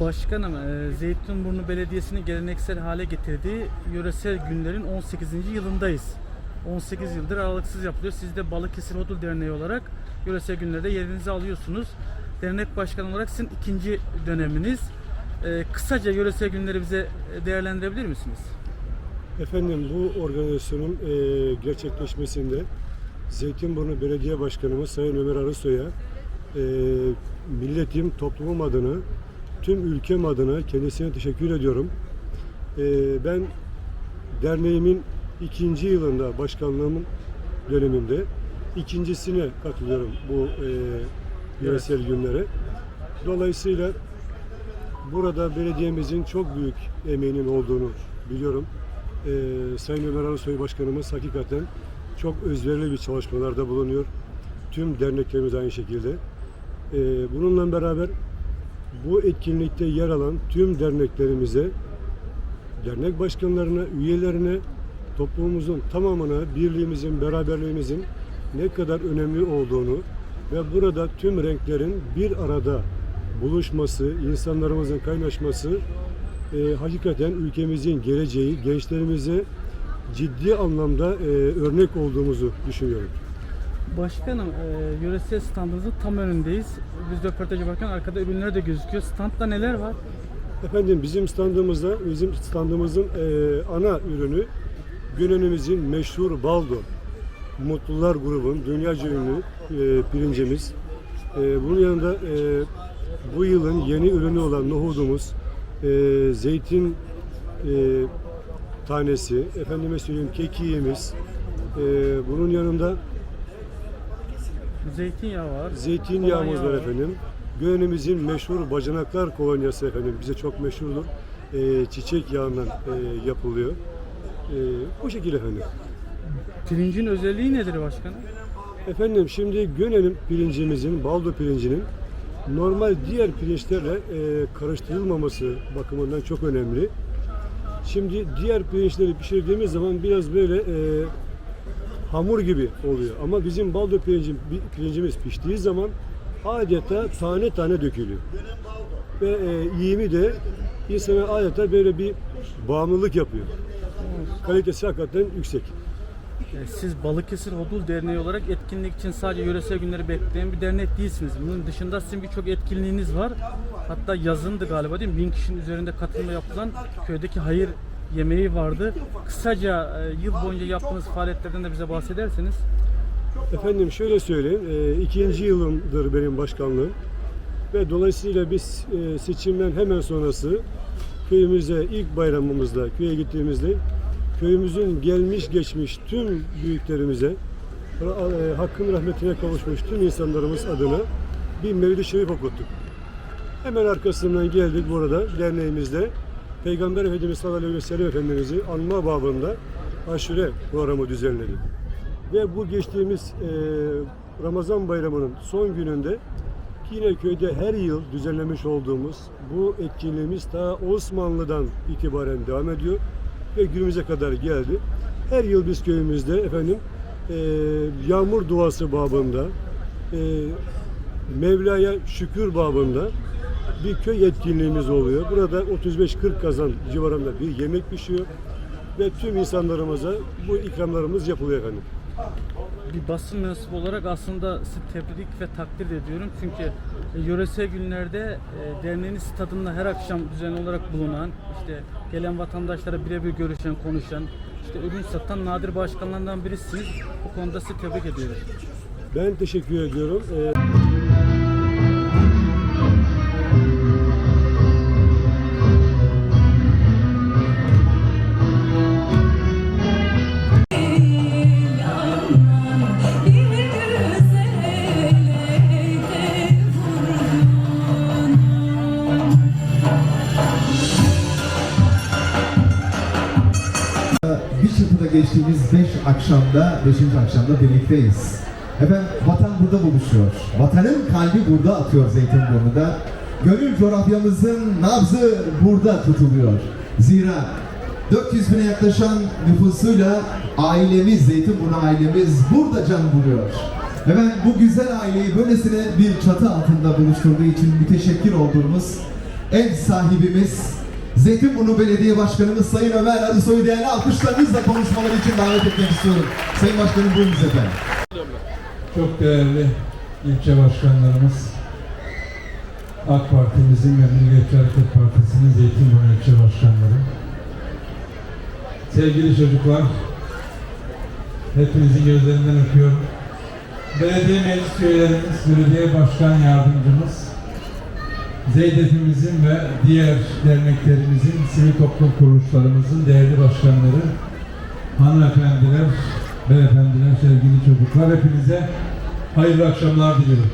Başkanım, e, Zeytinburnu Belediyesi'nin geleneksel hale getirdiği yöresel günlerin 18. yılındayız. 18 yıldır aralıksız yapılıyor. Siz de Balıkesir Odul Derneği olarak yöresel günlerde yerinizi alıyorsunuz. Dernek başkanı olarak sizin ikinci döneminiz. E, kısaca yöresel günleri bize değerlendirebilir misiniz? Efendim bu organizasyonun e, gerçekleşmesinde Zeytinburnu Belediye Başkanımız Sayın Ömer Arısoy'a e, milletim, toplumum adına, tüm ülkem adına kendisine teşekkür ediyorum. E, ben derneğimin ikinci yılında başkanlığımın döneminde ikincisine katılıyorum bu e, yöresel günlere. Dolayısıyla burada belediyemizin çok büyük emeğinin olduğunu biliyorum. Ee, Sayın Ömer Arısoy Başkanımız hakikaten çok özverili bir çalışmalarda bulunuyor. Tüm derneklerimiz aynı şekilde. Ee, bununla beraber bu etkinlikte yer alan tüm derneklerimize, dernek başkanlarına, üyelerine, toplumumuzun tamamına birliğimizin, beraberliğimizin ne kadar önemli olduğunu ve burada tüm renklerin bir arada buluşması, insanlarımızın kaynaşması e, hakikaten ülkemizin geleceği, gençlerimize ciddi anlamda e, örnek olduğumuzu düşünüyorum. Başkanım, e, yöresel standınızın tam önündeyiz. Biz röportaj yaparken arkada ürünler de gözüküyor. Standta neler var? Efendim bizim standımızda, bizim standımızın e, ana ürünü Gönen'imizin meşhur Baldo. Mutlular grubun dünyaca ünlü e, pirincimiz. E, bunun yanında e, bu yılın yeni ürünü olan nohudumuz, e, zeytin e, tanesi, efendime söyleyeyim kekiğimiz, e, bunun yanında Zeytinyağı var. Zeytinyağımız var efendim. Gönlümüzün meşhur bacanaklar kolonyası efendim. Bize çok meşhurdur. Ee, çiçek yağından e, yapılıyor. Ee, bu şekilde efendim. Pirincin özelliği nedir başkanım? Efendim şimdi Gönen'in pirincimizin, baldo pirincinin normal diğer pirinçlerle e, karıştırılmaması bakımından çok önemli. Şimdi diğer pirinçleri pişirdiğimiz zaman biraz böyle e, hamur gibi oluyor. Ama bizim baldo pirincim, pirincimiz piştiği zaman adeta tane tane dökülüyor. Ve e, yiyimi de insana adeta böyle bir bağımlılık yapıyor. Kalitesi hakikaten yüksek. Siz Balıkesir Odul Derneği olarak etkinlik için sadece yöresel günleri bekleyen bir dernek değilsiniz. Bunun dışında sizin birçok etkinliğiniz var. Hatta yazındı galiba değil mi? Bin kişinin üzerinde katılma yapılan köydeki hayır yemeği vardı. Kısaca e, yıl boyunca yaptığınız faaliyetlerden de bize bahsederseniz. Efendim şöyle söyleyeyim, e, ikinci yılımdır benim başkanlığım ve dolayısıyla biz e, seçimden hemen sonrası köyümüze ilk bayramımızda köye gittiğimizde köyümüzün gelmiş geçmiş tüm büyüklerimize e, hakkın rahmetine kavuşmuş tüm insanlarımız adına bir mevlid-i şerif okuttuk. Hemen arkasından geldik burada derneğimizde Peygamber Efendimiz sallallahu aleyhi ve sellem Efendimiz'i anma babında aşure programı düzenledik. Ve bu geçtiğimiz e, Ramazan bayramının son gününde yine köyde her yıl düzenlemiş olduğumuz bu etkinliğimiz ta Osmanlı'dan itibaren devam ediyor ve günümüze kadar geldi. Her yıl biz köyümüzde efendim e, yağmur duası babında e, Mevla'ya şükür babında bir köy etkinliğimiz oluyor. Burada 35-40 kazan civarında bir yemek pişiyor ve tüm insanlarımıza bu ikramlarımız yapılıyor efendim. bir basın mensubu olarak aslında sizi tebrik ve takdir ediyorum. Çünkü e, yöresel günlerde e, derneğiniz stadında her akşam düzenli olarak bulunan, işte gelen vatandaşlara birebir görüşen, konuşan, işte ürün satan nadir başkanlarından birisiniz. Bu konuda sizi tebrik ediyoruz. Ben teşekkür ediyorum. Ee, akşamda, 5. akşamda birlikteyiz. Efendim vatan burada buluşuyor. Vatanın kalbi burada atıyor Zeytinburnu'da. Gönül coğrafyamızın nabzı burada tutuluyor. Zira 400 bine yaklaşan nüfusuyla ailemiz, Zeytinburnu ailemiz burada can buluyor. Efendim bu güzel aileyi böylesine bir çatı altında buluşturduğu için müteşekkir olduğumuz ev sahibimiz Zeytinburnu Belediye Başkanımız Sayın Ömer Arısoy'u değerli alkışlarınızla konuşmaları için davet etmek istiyorum. Sayın Başkanım buyurunuz efendim. Çok değerli ilçe başkanlarımız, AK Parti'mizin ve Milliyetçi Hareket Partisi'nin Zeytinburnu ilçe başkanları, sevgili çocuklar, hepinizin gözlerinden öpüyorum. Belediye meclis üyelerimiz, belediye başkan yardımcımız, Zeydef'imizin ve diğer derneklerimizin, sivil toplum kuruluşlarımızın değerli başkanları, hanımefendiler, beyefendiler, sevgili çocuklar hepinize hayırlı akşamlar diliyorum.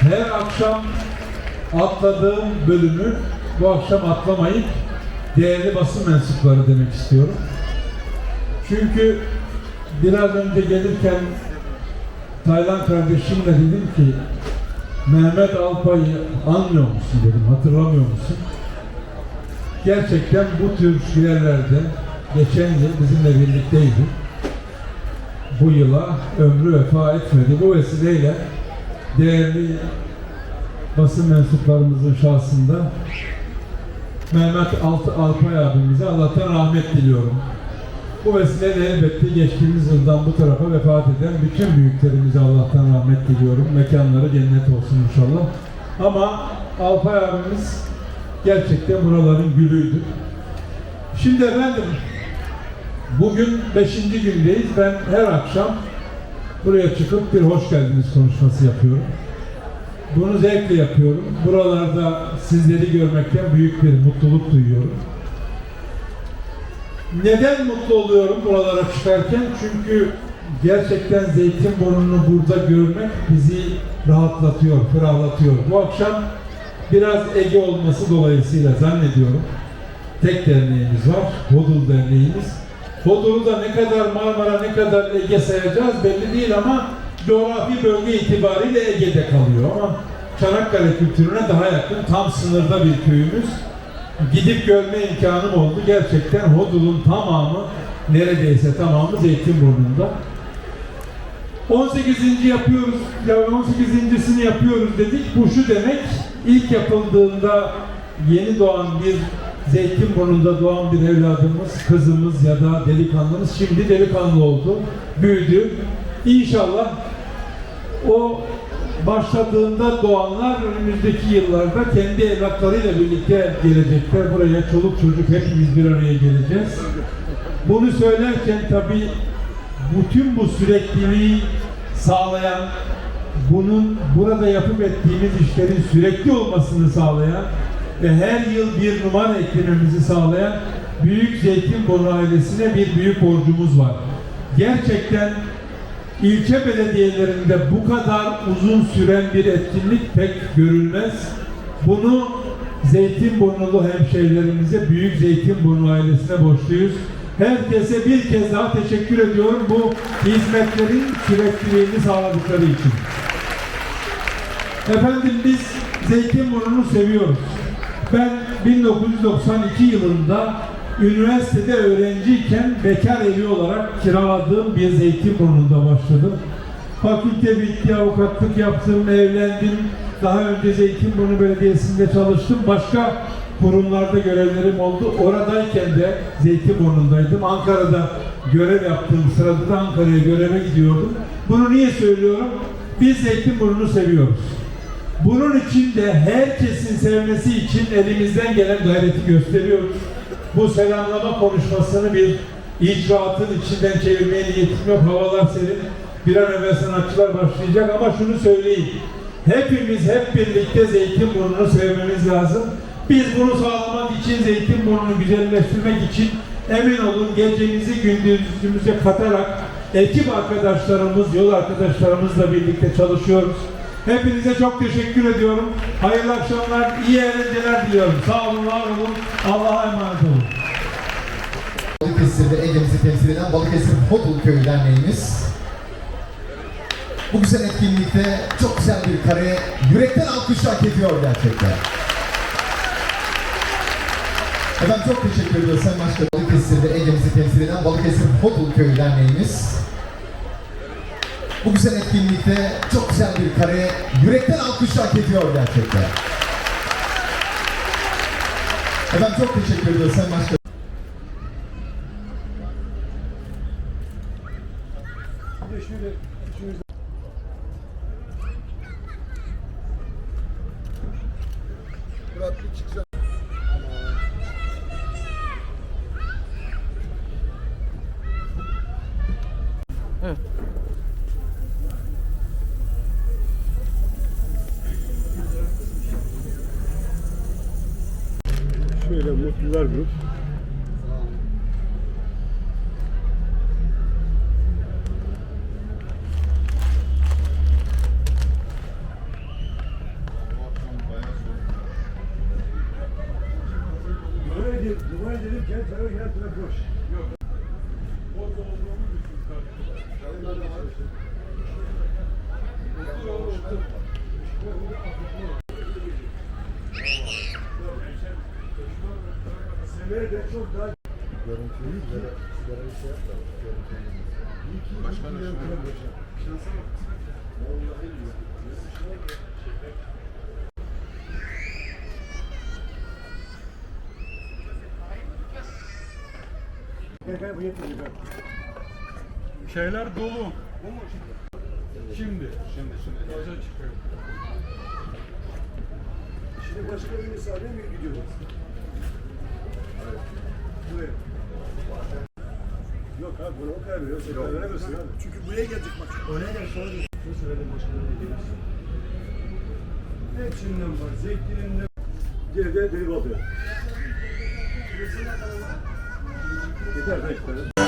Her akşam atladığım bölümü bu akşam atlamayıp değerli basın mensupları demek istiyorum. Çünkü biraz önce gelirken Taylan kardeşimle dedim ki Mehmet Alpay'ı anmıyor musun dedim, hatırlamıyor musun? Gerçekten bu tür yerlerde geçen yıl bizimle birlikteydi. Bu yıla ömrü vefa etmedi. Bu vesileyle değerli basın mensuplarımızın şahsında Mehmet Alt Alpay abimize Allah'tan rahmet diliyorum. Bu vesileyle elbette geçtiğimiz yıldan bu tarafa vefat eden bütün büyüklerimize Allah'tan rahmet diliyorum. Mekanları cennet olsun inşallah. Ama Alpay abimiz gerçekten buraların gülüydü. Şimdi efendim bugün beşinci gündeyiz. Ben her akşam buraya çıkıp bir hoş geldiniz konuşması yapıyorum. Bunu zevkle yapıyorum. Buralarda sizleri görmekten büyük bir mutluluk duyuyorum. Neden mutlu oluyorum buralara çıkarken? Çünkü gerçekten Zeytinburnu'nu burada görmek bizi rahatlatıyor, ferahlatıyor. Bu akşam biraz Ege olması dolayısıyla zannediyorum tek derneğimiz var, Hodul Derneğimiz. Hodul'u da ne kadar Marmara, ne kadar Ege sayacağız belli değil ama coğrafi bölge itibariyle Ege'de kalıyor ama Çanakkale kültürüne daha yakın, tam sınırda bir köyümüz. Gidip görme imkanım oldu. Gerçekten Hodul'un tamamı, neredeyse tamamı Zeytinburnu'nda. 18. yapıyoruz, ya 18.sini yapıyoruz dedik. Bu şu demek, ilk yapıldığında yeni doğan bir Zeytinburnu'nda doğan bir evladımız, kızımız ya da delikanlımız şimdi delikanlı oldu, büyüdü. İnşallah o başladığında doğanlar önümüzdeki yıllarda kendi evlatlarıyla birlikte gelecekler. Buraya çoluk çocuk hepimiz bir araya geleceğiz. Bunu söylerken tabii bütün bu sürekliliği sağlayan, bunun burada yapıp ettiğimiz işlerin sürekli olmasını sağlayan ve her yıl bir numara eklememizi sağlayan Büyük Zeytinburnu ailesine bir büyük borcumuz var. Gerçekten ilçe belediyelerinde bu kadar uzun süren bir etkinlik pek görülmez. Bunu Zeytinburnulu hemşehrilerimize, Büyük Zeytinburnu ailesine borçluyuz. Herkese bir kez daha teşekkür ediyorum bu hizmetlerin sürekliliğini sağladıkları için. Efendim biz Zeytinburnu'nu seviyoruz. Ben 1992 yılında üniversitede öğrenciyken bekar evi olarak kiraladığım bir Zeytinburnu'nda başladım. Fakülte bitti, avukatlık yaptım, evlendim. Daha önce Zeytinburnu Belediyesi'nde çalıştım. Başka kurumlarda görevlerim oldu. Oradayken de Zeytinburnu'ndaydım. Ankara'da görev yaptığım sırada da Ankara'ya göreve gidiyordum. Bunu niye söylüyorum? Biz Zeytinburnu'nu seviyoruz. Bunun için de herkesin sevmesi için elimizden gelen gayreti gösteriyoruz. Bu selamlama konuşmasını bir icraatın içinden çevirmeye niyetim yok. Havalar serin. Bir an evvel sanatçılar başlayacak ama şunu söyleyeyim. Hepimiz hep birlikte Zeytinburnu'nu sevmemiz lazım. Biz bunu sağlamak için, Zeytinburnu'nu güzelleştirmek için emin olun gecemizi gündüzümüze katarak ekip arkadaşlarımız, yol arkadaşlarımızla birlikte çalışıyoruz. Hepinize çok teşekkür ediyorum. Hayırlı akşamlar, iyi eğlenceler diliyorum. Sağ olun, var olun. Allah'a emanet olun. Balıkesir'de Ege'mizi temsil eden Balıkesir Hodul Köyü Derneğimiz. Bu güzel etkinlikte çok güzel bir kare, yürekten alkış hak ediyor gerçekten. Efendim çok teşekkür ediyoruz Sayın Başkanım. Balıkesir'de Ege'mizi temsil eden Balıkesir Hodul Köyü Derneğimiz. Bu güzel etkinlikte çok güzel bir kare yürekten alkış hak ediyor gerçekten. Efendim çok teşekkür ediyoruz Sayın Başkanım. Bir de şöyle üçümüz Evet. şöyle Mutlular Grup. Edelim, gel taraf, gel taraf boş. Seneye de çok daha Gel bu yetmiyor. gel. Şeyler dolu. Şimdi. Şimdi. Şimdi. Gaza çıkıyor. Şimdi başka bir misafire mi gidiyoruz? Buraya. Yok abi bunu o kadar veriyor. Yok. Veremezsin abi. Çünkü buraya gelecek bak. Oraya gel sonra gel. Şunu söyledim başkalarına gelirsin. Hepsinden var. Zeytininden. Geride deri balıyor. Yeter be yeter.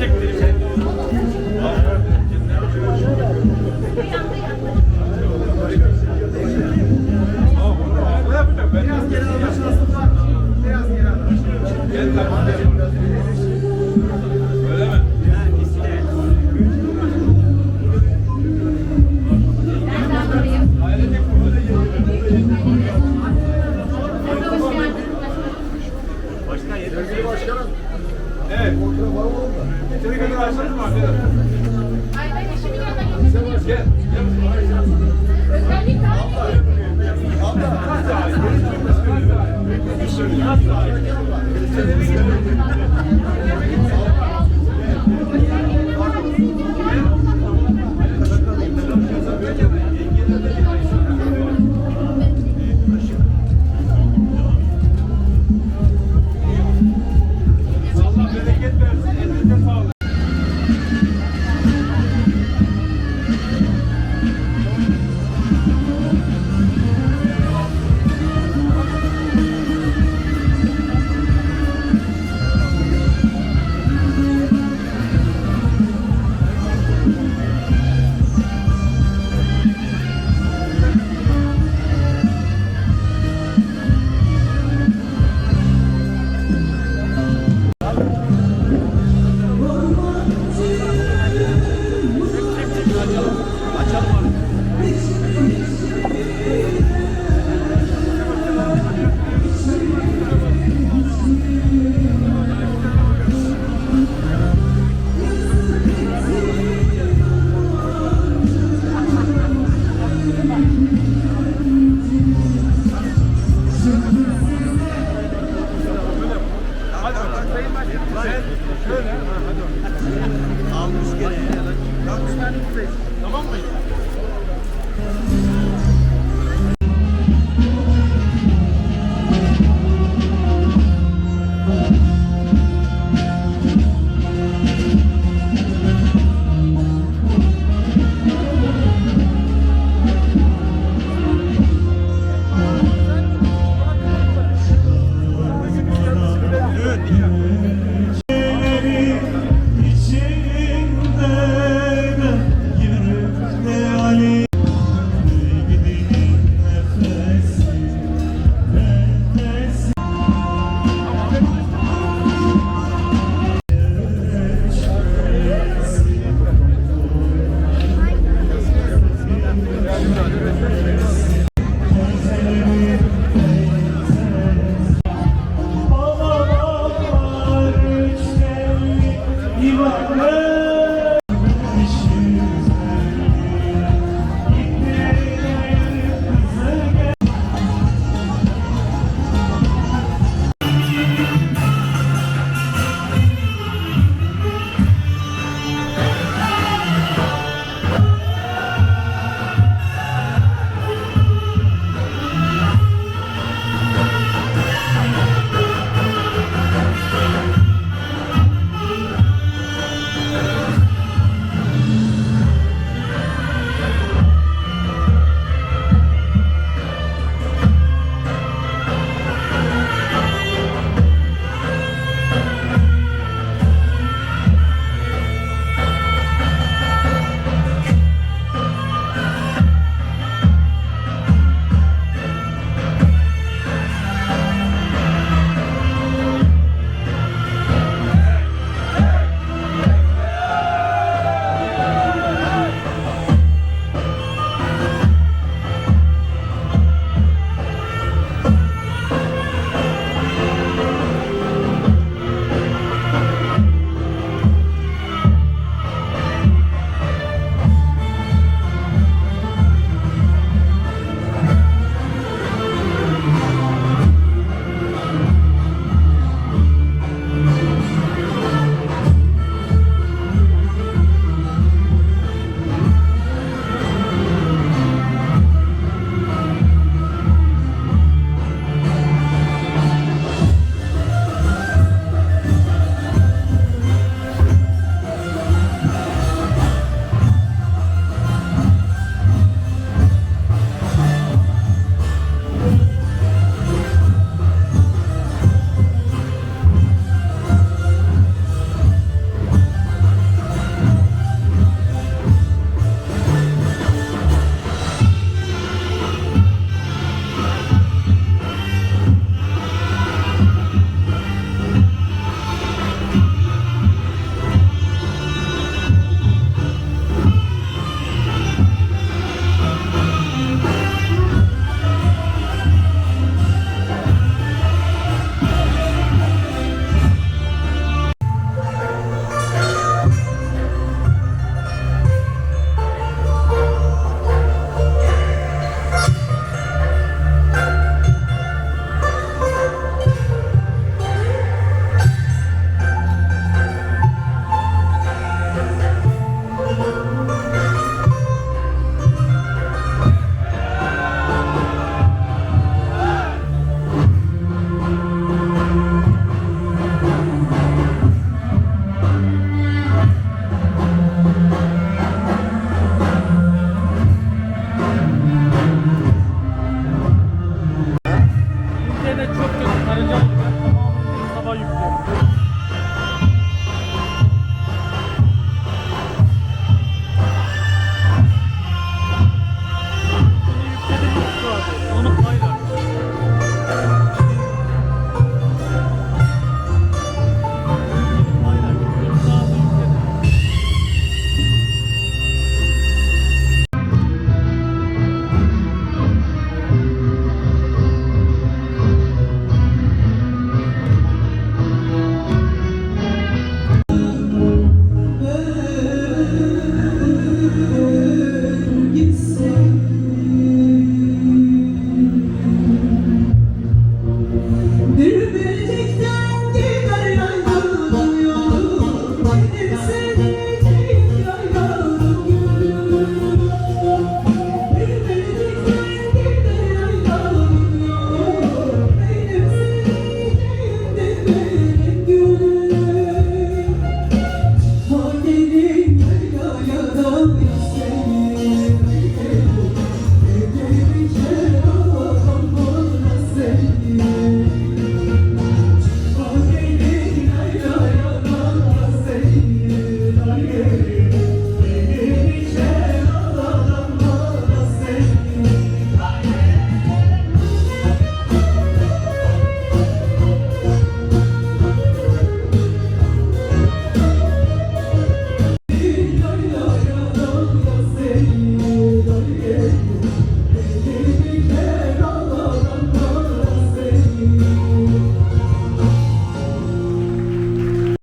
Abi